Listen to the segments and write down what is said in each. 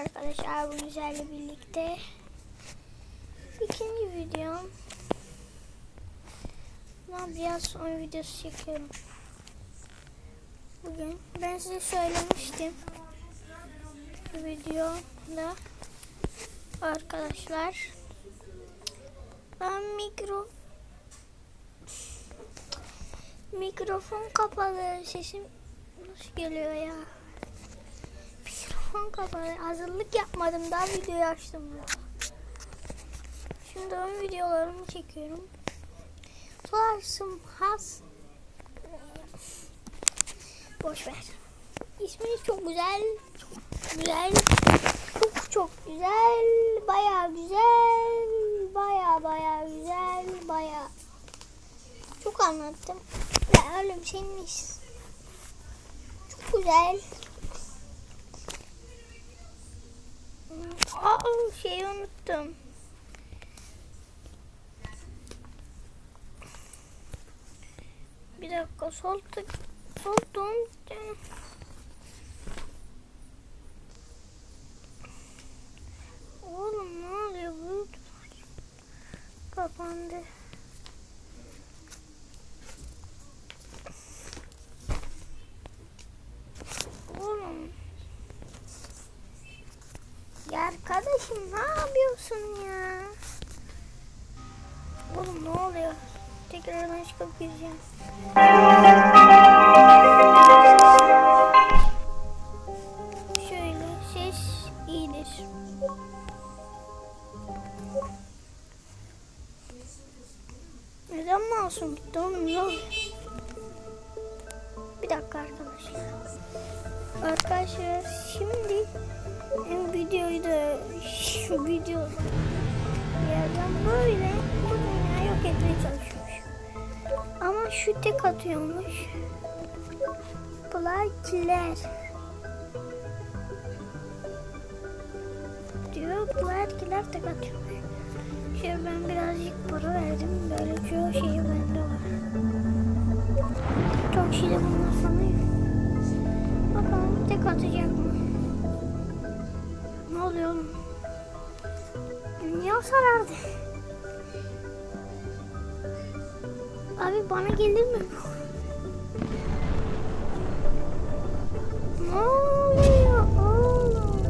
Arkadaşlar bu güzelle birlikte ikinci videom. Ne yapacağız? Son videosu çekiyorum. Bugün ben size söylemiştim. Bu videoda arkadaşlar ben mikro mikrofon kapalı sesim nasıl geliyor ya? Mikrofon kapalı. Hazırlık yapmadım. Daha videoyu açtım. Şimdi ön videolarımı çekiyorum. Tularsım has. Boş ver. İsmi çok güzel. Çok güzel. Çok çok güzel. Baya güzel. Baya baya güzel. Baya. Çok anlattım. Ya öyle bir şeymiş. Çok güzel. Aa şeyi unuttum. Bir dakika sol tık sol don Oğlum ne oluyor bu? Kapandı. Oğlum. Ya arkadaşım ne yapıyorsun ya? Oğlum ne oluyor? Tekrardan çıkıp gireceğim. Arkadaşlar. Şimdi videoyu da şu video yerden böyle bu dünyayı yok etmeye çalışıyormuş. Ama şu tek atıyormuş. Blackler diyor. Blackler tek atıyormuş. Şimdi ben birazcık para verdim. Böyle çoğu şey bende var. Çok şey bunlar tek atacak mı? Ne oluyor oğlum? Dünya sarardı. Abi bana gelir mi bu? Ne oluyor oğlum?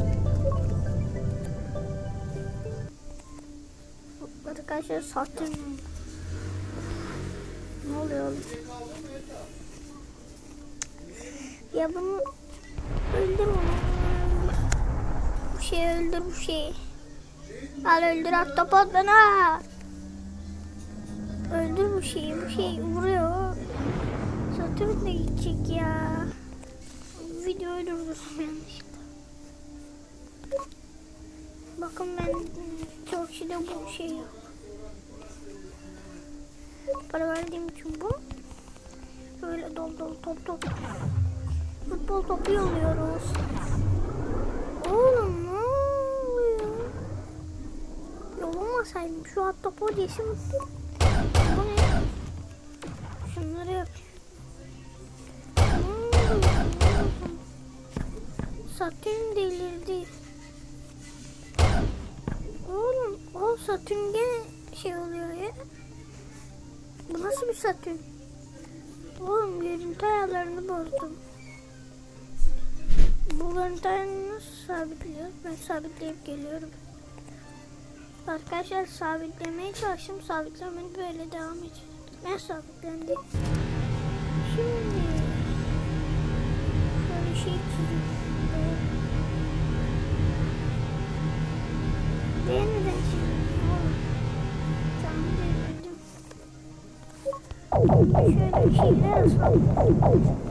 Arkadaşlar sattım. Ne oluyor oğlum? Ya bunu öldür onu. Bu şeyi öldür bu şeyi. Al öldür ahtapot bana. Öldür bu şeyi. Bu şey vuruyor. Satürn de gidecek ya. Videoyu durdursam yanlışlıkla. Bakın ben çok şeyde bu şey yok. Para verdiğim için bu. Böyle dol dol top top. Futbol topu yolluyoruz. Oğlum ne oluyor? Yollamasaydım şu at topu yeşim. Bu ne? Şunları yap. Satürn delirdi. Oğlum o Satürn gene şey oluyor ya. Bu nasıl bir Satürn? Oğlum görüntü ayarlarını bozdum. Bu ayarını nasıl sabitliyoruz? Ben sabitleyip geliyorum. Arkadaşlar sabitlemeye çalıştım. Sabitlemedi böyle devam edecek. Ben sabitlendi. Şimdi böyle şey çizeyim. Ben neden oğlum? Tamam devirdim. Şöyle bir şeyler asalım.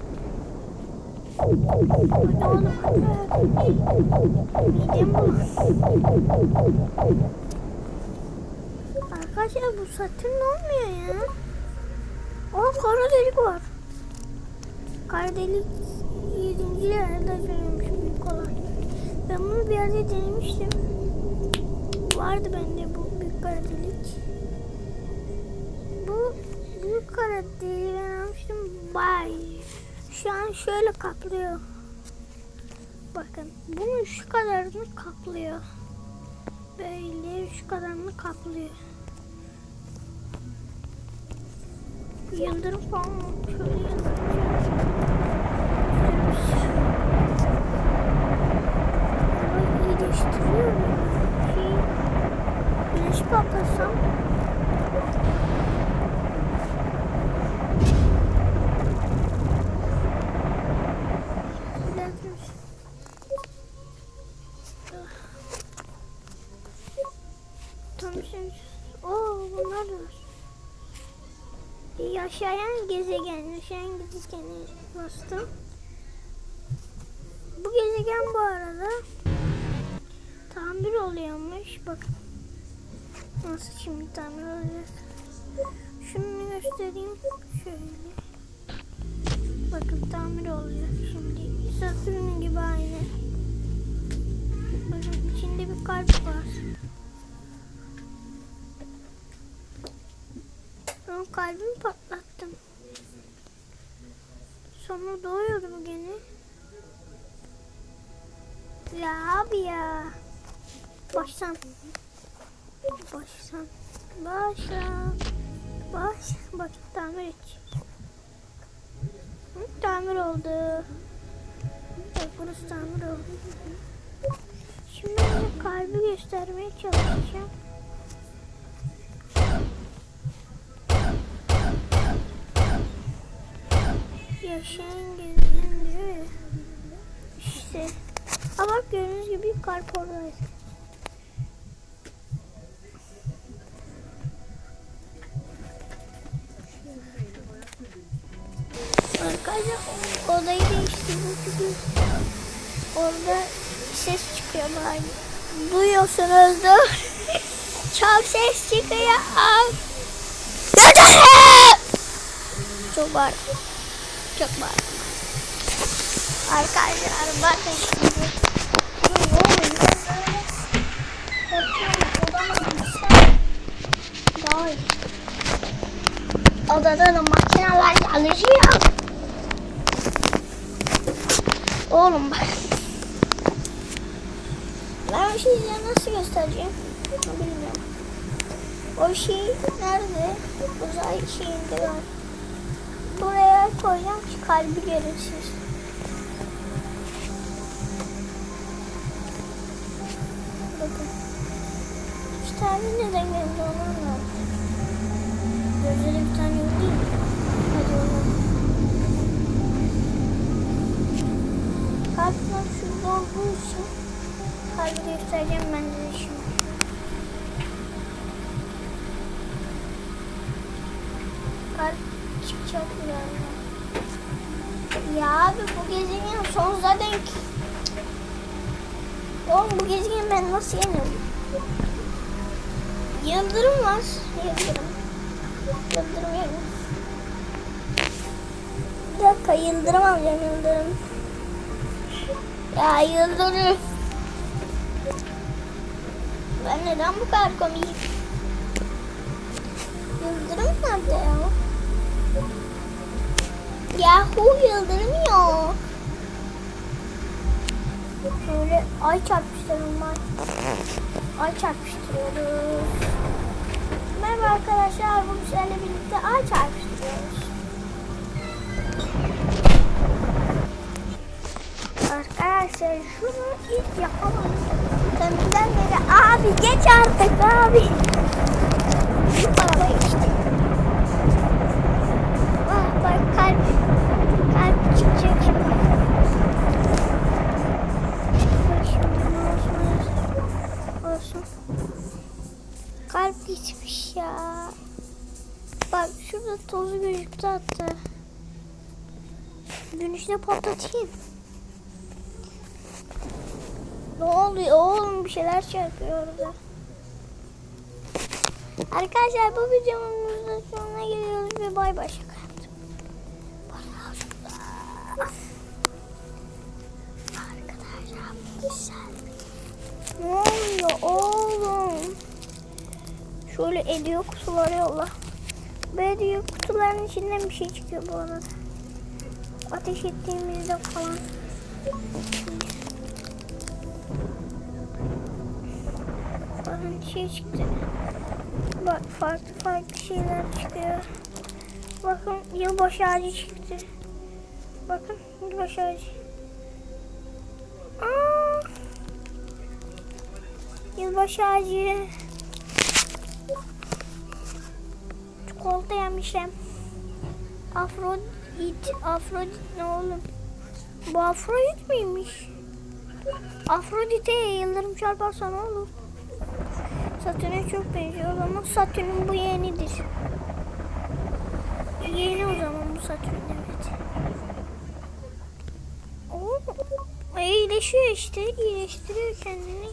Arkadaşlar da bu Satürn olmuyor ya. Aa kara delik var. Kara delik 7. yerde açılıyormuş büyük olan. Ben bunu bir yerde denemiştim. Vardı bende bu büyük kara delik. Bu büyük kara deliği ben almıştım. Bay. Şu an şöyle kaplıyor. Bakın bunun şu kadarını kaplıyor. Böyle şu kadarını kaplıyor. Yıldırım falan? Şöyle yıldırım. İyileştiriyor beni. Şey, güneş patlasam. Biraz Tam şimdi. Oo bunlar da var. Yaşayan gezegen, yaşayan gezegeni bastım. Bu gezegen bu arada tamir oluyormuş. Bak nasıl şimdi tamir olacak. Şunu göstereyim. Şöyle. Bakın tamir oluyor şimdi. Satürn gibi aynı. Bakın içinde bir kalp var. Ben kalbimi patlattım. Sonra doğuyordu bu gene. Ya abi ya. Baştan. Baştan. Başla. Baş. Bak tamir. Hı, tamir oldu. Bak burası tamir oldu. Şimdi kalbi göstermeye çalışacağım. Yaşayan gezegen diyor. İşte. Ama bak gördüğünüz gibi kalp oradaydı. Arkadaşlar odayı değiştirdim çünkü orada ses çıkıyor bari. Duyuyorsunuzdur. Çok ses çıkıyor. Ay. Çok var. Çok var. Arkadaşlar bakın şimdi. Odada da makineler çalışıyor. Oğlum bak. Ben o şeyi nasıl göstereceğim? Bilmiyorum. O şey nerede? Uzay şeyinde var. Koyacağım ki kalbi görürsünüz. Bakın. İki tane neden geldi onu anlamadım. Gözleri bir tane yok değil mi? Hadi oğlum. Kalpler şurada olduğu için kalbi göstereceğim ben size şimdi. Kalp çıkacak birazdan. Ya abi bu gezegen sonsuza denk. Oğlum bu gezegen ben nasıl yeniyorum? Yıldırım var. Yıldırım. Yıldırım yerim. Bir dakika yıldırım alacağım yıldırım. Ya yıldırım. Ben neden bu kadar komiyim? Yıldırım nerede ya? Yahu yıldırım yok. Şöyle ay çarpıştıralım var. Ay çarpıştırıyoruz. Merhaba arkadaşlar. Bugün sizlerle birlikte ay çarpıştırıyoruz. Arkadaşlar şunu ilk yapamadım. Deminden beri abi geç artık abi. Kalp gitmiş ya. Bak şurada tozu gözüktü hatta. Dönüşte patlatayım. Ne oluyor oğlum bir şeyler çarpıyor orada. Arkadaşlar bu videomuzun sonuna geliyoruz ve bay bay şaka yaptım. Arkadaşlar güzel. Şöyle ediyor kutuları yolla. Bu ediyor kutuların içinden bir şey çıkıyor bu arada. Ateş ettiğimizde falan. Bakın şey çıktı. Bak farklı farklı şeyler çıkıyor. Bakın yılbaşı ağacı çıktı. Bakın yılbaşı ağacı. Aa, yılbaşı ağacı. Çikolata yemişim. Afrodit, Afrodit ne oğlum? Bu Afrodit miymiş? Afrodit'e yıldırım çarparsa ne olur? Satürn'e çok benziyor ama Satürn'ün bu yenidir. Yeni o zaman bu Satürn evet. Oo, iyileşiyor işte. iyileştiriyor kendini.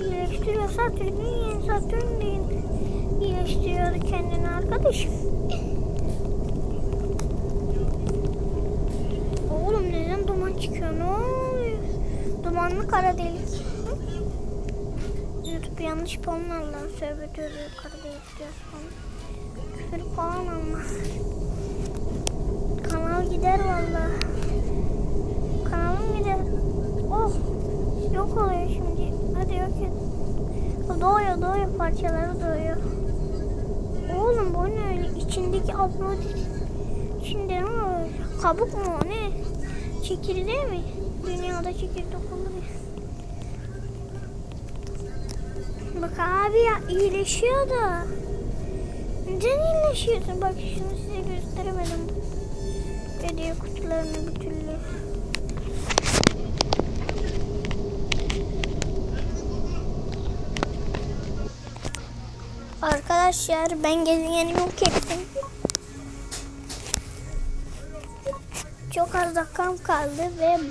İyileştiriyor Satürn'ün Satürn değil. İyileştiriyor kendini arkadaşım. Oğlum neden duman çıkıyor? Ne oluyor? Dumanlı kara delik. YouTube yanlış puan Allah tövbe tövbe kara delik diyoruz falan. Küfür falan alma. Kanal gider valla. Kanalım gider. Oh yok oluyor şimdi. Hadi yok et. Doğuyor doğuyor parçaları doğuyor. Oğlum bu ne öyle içindeki afrodit. Şimdi ne oluyor? Kabuk mu o ne? Çekirdeği mi? Dünyada çekirdek olur ya. Bak abi ya iyileşiyor da. Neden iyileşiyorsun? Bak şunu size gösteremedim. Hediye kutularını bir türlü. Arkadaşlar ben gezegeni yok ettim. Çok az dakikam kaldı ve bay-